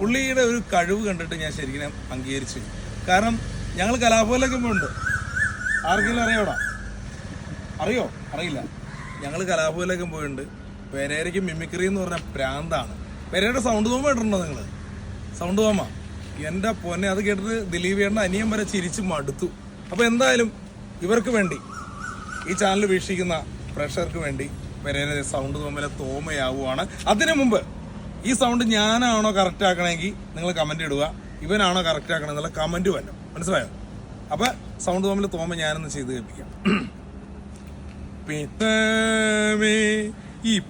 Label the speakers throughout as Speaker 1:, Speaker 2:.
Speaker 1: പുള്ളിയുടെ ഒരു കഴിവ് കണ്ടിട്ട് ഞാൻ ശരിക്കും അംഗീകരിച്ചു. കാരണം ഞങ്ങൾ കലാഭവനിലൊക്കെ പോകുന്നുണ്ട് ആർക്കെങ്കിലും അറിയോടാ അറിയോ? അറിയില്ല. ഞങ്ങൾ കലാഭവനിലൊക്കെ പോയിട്ടുണ്ട്. പെരേരയ്ക്ക് മിമിക്രി എന്ന് പറഞ്ഞ പ്രാന്താണ്. പെരയുടെ സൗണ്ട് തോമ കേട്ടിട്ടുണ്ടോ നിങ്ങൾ സൗണ്ട് തോമ എന്റെ പൊന്നെ അത് കേട്ടിട്ട് ദിലീപ് ചേട്ടന്റെ അനിയൻ വരെ ചിരിച്ച് മടുത്തു. അപ്പോൾ എന്തായാലും ഇവർക്ക് വേണ്ടി ഈ ചാനൽ വീക്ഷിക്കുന്ന പ്രേക്ഷകർക്ക് വേണ്ടി പെരേര സൗണ്ട് തോമയിലെ തോമയാവുകയാണ് അതിനു മുമ്പ് ഈ സൗണ്ട് ഞാനാണോ കറക്റ്റ് ആക്കണമെങ്കിൽ നിങ്ങൾ കമന്റ് ഇടുക. ഇവനാണോ കറക്റ്റ് ആക്കണം എന്നുള്ള കമന്റ് വരണം. മനസ്സിലായോ? അപ്പോൾ സൗണ്ട് തോമയിലെ തോമ ഞാനൊന്ന് ചെയ്ത് കേൾപ്പിക്കാം. ഈ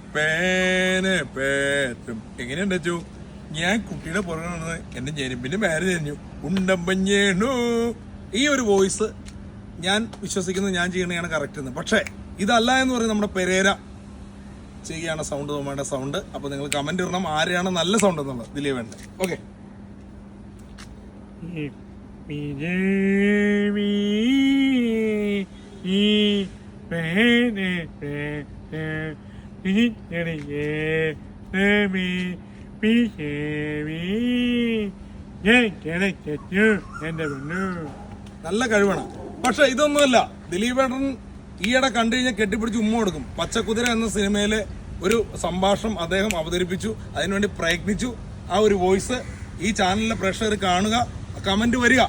Speaker 1: എങ്ങനെയുണ്ട് അച്ചു? ഞാൻ കുട്ടിയുടെ പുറകെ നടന്ന് എന്റെ ജനിപ്പിന്റെ പേര് ചെഞ്ഞു ഉണ്ടമ്പഞ്ഞേണു. ഈ ഒരു വോയിസ് ഞാൻ വിശ്വസിക്കുന്നത് ഞാൻ ചെയ്യണതാണ് കറക്റ്റ് എന്ന്. പക്ഷേ ഇതല്ല എന്ന് പറയുന്നത് നമ്മുടെ പെരേര ചെയ്യുകയാണ് സൗണ്ട് തോമയുടെ സൗണ്ട് അപ്പൊ നിങ്ങൾ കമന്റ് ഇടണം ആരെയാണ് നല്ല സൗണ്ട് എന്നുള്ളത്. ദിലീപ് വേണ്ട? ഓക്കെ നല്ല കഴിവാണ്. പക്ഷെ ഇതൊന്നുമല്ല. ദിലീപേട്ടൻ ഈയിടെ കണ്ടു കഴിഞ്ഞാൽ കെട്ടിപ്പിടിച്ച് ഉമ്മ കൊടുക്കും. പച്ചക്കുതിര എന്ന സിനിമയിലെ ഒരു സംഭാഷണം അദ്ദേഹം അവതരിപ്പിച്ചു. അതിനുവേണ്ടി പ്രയത്നിച്ചു. ആ ഒരു വോയിസ് ഈ ചാനലിലെ പ്രേക്ഷകർ കാണുക കമന്റ് വരിക.